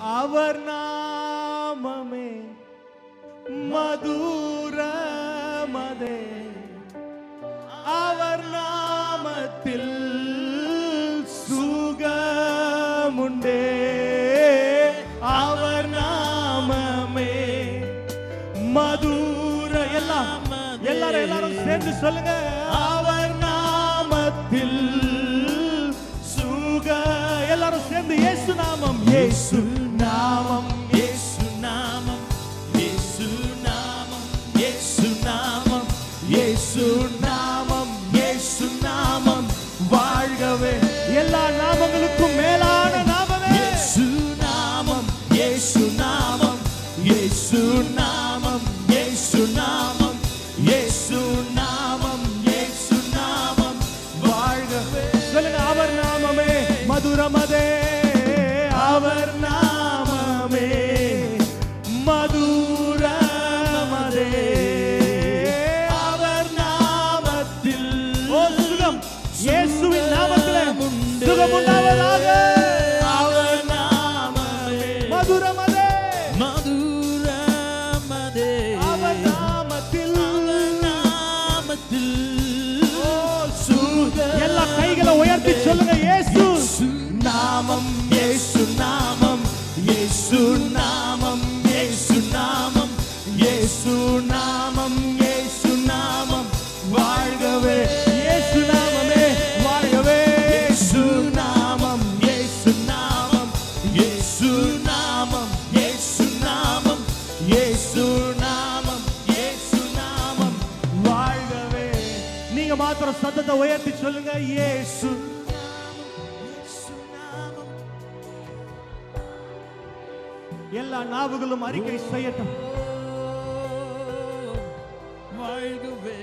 அவர் நாமமே மதுர மதே. அவர் நாமத்தில் சுகமுண்டே. அவர் நாமமே மதுர எல்லாம். எல்லாரும் எல்லாரும் சேர்ந்து சொல்லுங்க. அவர் நாமத்தில் சுக எல்லாரும் சேர்ந்து இயேசு நாமம் இயேசு வாழ்கவே எல்லா நாமங்களுக்கும் மேலான நாமமே. இயேசு நாமம் இயேசு நாமம் இயேசு நாமம் இயேசு நாமம் இயேசு நாமம் இயேசு நாமம். வாழ்கவே. சொல்லுங்க அவர் நாமமே. மதுரமதே. அவர் நாமமே. மதுரமதே. அவர் நாமத்தில் ஓ சுகம் இயேசுவின் நாமத்திலே சுகம் உண்டாவதாக மதுரமதே. மதுரமதே. அவர் நாமத்தில் நாமத்தில் எல்லா கைகளை உயர்த்தி சொல்லுங்க இயேசு நாமம் இயேசு நாமம் இயேசு நாமம் இயேசு நாமம் இயேசு நாமம் நீங்க மாத்திரம் சத்தத்தை உயர்த்தி சொல்லுங்க இயேசு. எல்லா நாவுகளும் அறிக்கை செய்யட்டும். வாழ்கவே.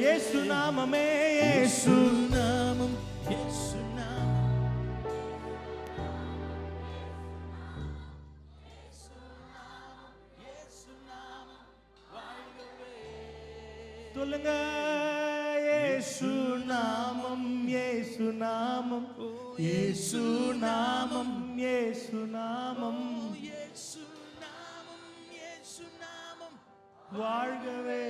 இயேசு நாமமே இயேசு நாமம் இயேசு நாமம். சொல்லுங்க. இயேசு நாமம் இயேசு நாமம். இயேசு நாமம் இயேசு நாமம். வாழ்கவே